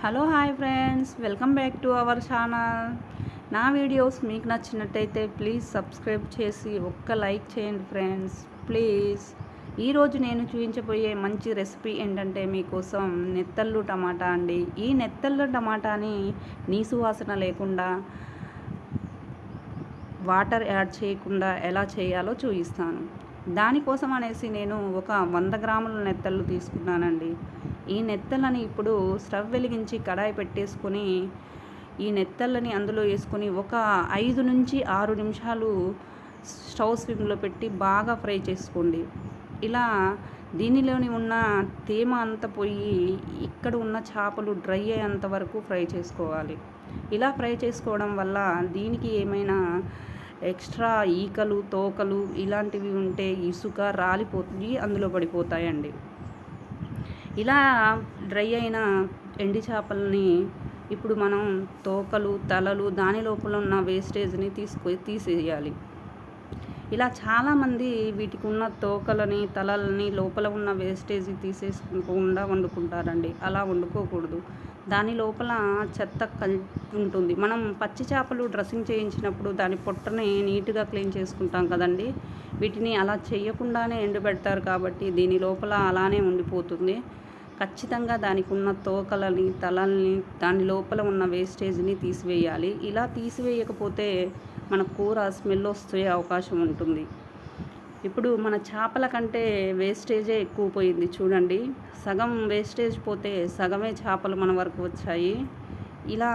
Hello hi friends welcome back to our channel. నా videos మీకు నచ్చినట్టయితే ప్లీజ్ సబ్స్క్రైబ్ చేసి ఒక్క లైక్ చేయండి ఫ్రెండ్స్. ప్లీజ్. ఈరోజు నేను చూపించబోయే మంచి రెసిపీ ఏంటంటే మీకోసం నెత్తళ్ళు టమాటా అండి. ఈ నెత్తళ్ళు టమాటాని నీసు వాసన లేకుండా వాటర్ యాడ్ చేయకుండా ఎలా చేయాలో చూపిస్తాను. దానికోసం అనేసి నేను ఒక వంద గ్రాముల నెత్తళ్ళు తీసుకున్నానండి. ఈ నెత్తలని ఇప్పుడు స్టవ్ వెలిగించి కడాయి పెట్టేసుకొని ఈ నెత్తళ్ళని అందులో వేసుకొని ఒక ఐదు నుంచి ఆరు నిమిషాలు స్టవ్ స్విమ్లో పెట్టి బాగా ఫ్రై చేసుకోండి. ఇలా దీనిలోని ఉన్న తేమ అంతా పోయి ఇక్కడ ఉన్న చేపలు డ్రై అయ్యేంత వరకు ఫ్రై చేసుకోవాలి. ఇలా ఫ్రై చేసుకోవడం వల్ల దీనికి ఏమైనా ఎక్స్ట్రా ఈకలు తోకలు ఇలాంటివి ఉంటే ఇసుక రాలిపోతుంది అందులో పడిపోతాయండి. ఇలా డ్రై అయిన ఎండి చేపలని ఇప్పుడు మనం తోకలు తలలు దాని లోపల ఉన్న వేస్టేజ్ని తీసుకు తీసేయాలి. ఇలా చాలామంది వీటికి ఉన్న తోకలని తలలని లోపల ఉన్న వేస్టేజ్ తీసేసుకోకుండా వండుకుంటారండి. అలా వండుకోకూడదు. దాని లోపల చెత్త కల్ ఉంటుంది. మనం పచ్చి చేపలు డ్రెస్సింగ్ చేయించినప్పుడు దాని పొట్టని నీట్గా క్లీన్ చేసుకుంటాం కదండి. వీటిని అలా చేయకుండానే ఎండబెడతారు కాబట్టి దీని లోపల అలానే ఉండిపోతుంది. ఖచ్చితంగా దానికి ఉన్న తోకలని తలల్ని దాని లోపల ఉన్న వేస్టేజ్ని తీసివేయాలి. ఇలా తీసివేయకపోతే మన కూర స్మెల్ వస్తే అవకాశం ఉంటుంది. ఇప్పుడు మన చేపల కంటే వేస్టేజే ఎక్కువ పోయింది. చూడండి. సగం వేస్టేజ్ పోతే సగమే చేపలు మన వరకు వచ్చాయి. ఇలా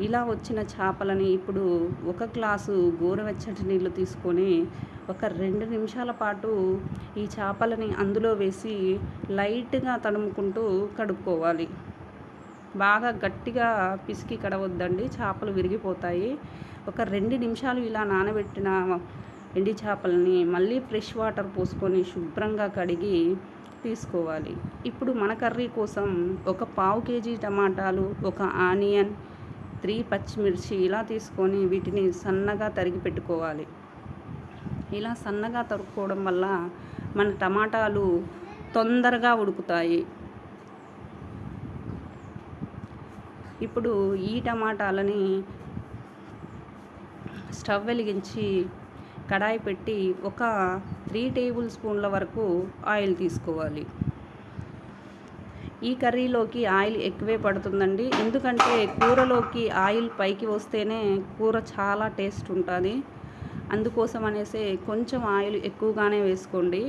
ఇలా వచ్చిన చేపలని ఇప్పుడు ఒక గ్లాసు గోరువెచ్చటి నీళ్ళు తీసుకొని ఒక రెండు నిమిషాల పాటు ఈ చేపలని అందులో వేసి లైట్గా తడుముకుంటూ కడుక్కోవాలి. బాగా గట్టిగా పిసికి కడవద్దండి చేపలు విరిగిపోతాయి. ఒక రెండు నిమిషాలు ఇలా నానబెట్టిన ఎండి చేపలని మళ్ళీ ఫ్రెష్ వాటర్ పోసుకొని శుభ్రంగా కడిగి తీసుకోవాలి. ఇప్పుడు మన కర్రీ కోసం ఒక పావు కేజీ టమాటాలు ఒక ఆనియన్ త్రీ పచ్చిమిర్చి ఇలా తీసుకొని వీటిని సన్నగా తరిగి పెట్టుకోవాలి. ఇలా సన్నగా తరుక్కోవడం వల్ల మన టమాటాలు తొందరగా ఉడుకుతాయి. ఇప్పుడు ఈ టమాటాలని స్టవ్ వెలిగించి కడాయి పెట్టి ఒక త్రీ టేబుల్ స్పూన్ల వరకు ఆయిల్ తీసుకోవాలి. ఈ కర్రీలోకి ఆయిల్ ఎక్కువే పడుతుందండి. ఎందుకంటే కూరలోకి ఆయిల్ పైకి వస్తేనే కూర చాలా టేస్ట్ ఉంటుంది. అందుకోసం అనేసి కొంచెం ఆయిల్ ఎక్కువగానే వేసుకోండి.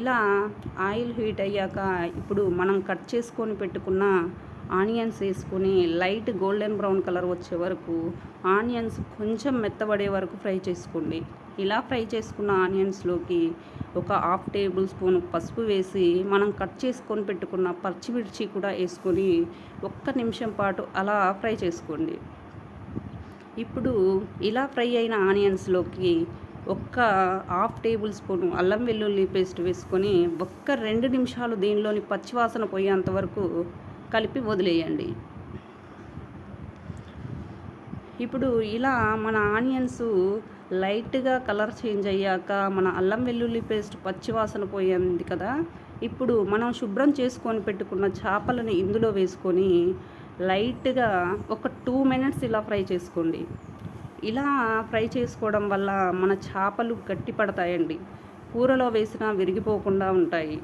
ఇలా ఆయిల్ హీట్ అయ్యాక ఇప్పుడు మనం కట్ చేసుకొని పెట్టుకున్న ఆనియన్స్ వేసుకొని లైట్ గోల్డెన్ బ్రౌన్ కలర్ వచ్చే వరకు ఆనియన్స్ కొంచెం మెత్తబడే వరకు ఫ్రై చేసుకోండి. ఇలా ఫ్రై చేసుకున్న ఆనియన్స్లోకి ఒక హాఫ్ టేబుల్ స్పూన్ పసుపు వేసి మనం కట్ చేసుకొని పెట్టుకున్న పచ్చిమిర్చి కూడా వేసుకొని ఒక్క నిమిషం పాటు అలా ఫ్రై చేసుకోండి. ఇప్పుడు ఇలా ఫ్రై అయిన ఆనియన్స్లోకి ఒక్క హాఫ్ టేబుల్ స్పూన్ అల్లం వెల్లుల్లి పేస్ట్ వేసుకొని ఒక్క రెండు నిమిషాలు దీనిలోని పచ్చివాసన పోయేంత వరకు కలిపి వదిలేయండి. ఇప్పుడు ఇలా మన ఆనియన్స్ లైట్గా కలర్ చేంజ్ అయ్యాక మన అల్లం వెల్లుల్లి పేస్ట్ పచ్చివాసన పోయింది కదా ఇప్పుడు మనం శుభ్రం చేసుకొని పెట్టుకున్న చేపలను ఇందులో వేసుకొని లైట్గా ఒక టూ మినిట్స్ ఇలా ఫ్రై చేసుకోండి. ఇలా ఫ్రై చేసుకోవడం వల్ల మన చేపలు గట్టి పడతాయండి. కూరలో వేసినా విరిగిపోకుండా ఉంటాయి.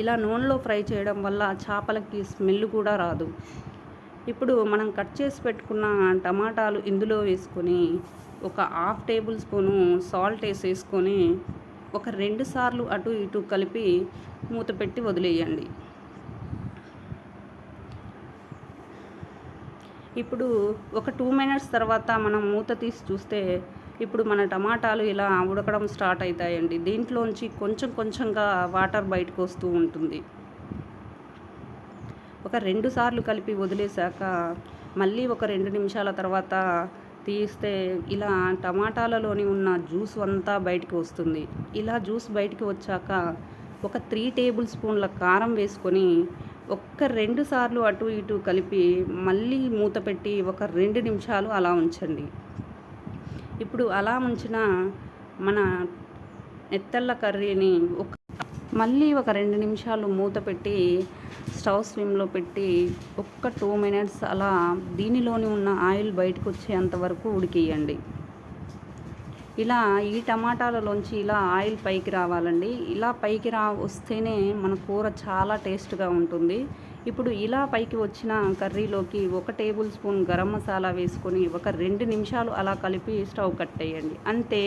ఇలా నూనెలో ఫ్రై చేయడం వల్ల చేపలకి స్మెల్ కూడా రాదు. ఇప్పుడు మనం కట్ చేసి పెట్టుకున్న టమాటాలు ఇందులో వేసుకొని ఒక హాఫ్ టేబుల్ స్పూను సాల్ట్ వేసేసుకొని ఒక రెండు సార్లు అటు ఇటు కలిపి మూత పెట్టి వదిలేయండి. ఇప్పుడు ఒక టూ మినిట్స్ తర్వాత మనం మూత తీసి చూస్తే ఇప్పుడు మన టమాటాలు ఇలా ఉడకడం స్టార్ట్ అవుతాయండి. దీంట్లోంచి కొంచెం కొంచెంగా వాటర్ బయటకు వస్తూ ఉంటుంది. ఒక రెండు సార్లు కలిపి వదిలేశాక మళ్ళీ ఒక రెండు నిమిషాల తర్వాత తీస్తే ఇలా టమాటాలలోని ఉన్న జ్యూస్ అంతా బయటికి వస్తుంది. ఇలా జ్యూస్ బయటికి వచ్చాక ఒక త్రీ టేబుల్ స్పూన్ల కారం వేసుకొని ఒక్క రెండు సార్లు అటు ఇటు కలిపి మళ్ళీ మూత పెట్టి ఒక రెండు నిమిషాలు అలా ఉంచండి. ఇప్పుడు అలా ఉంచిన మన ఎత్తళ్ళ కర్రీని ఒక మళ్ళీ ఒక రెండు నిమిషాలు మూత పెట్టి స్టవ్ స్విమ్లో పెట్టి ఒక్క టూ మినిట్స్ అలా దీనిలోని ఉన్న ఆయిల్ బయటకు వచ్చేంత వరకు ఉడికేయండి ఇలా ఈ టమాటాలలోంచి ఇలా ఆయిల్ పైకి రావాలండి. ఇలా పైకి రా వస్తేనే మన కూర చాలా టేస్ట్గా ఉంటుంది. ఇప్పుడు ఇలా పైకి వచ్చిన కర్రీలోకి ఒక టేబుల్ స్పూన్ గరం మసాలా వేసుకొని ఒక రెండు నిమిషాలు అలా కలిపి స్టవ్ కట్టేయండి. అంతే.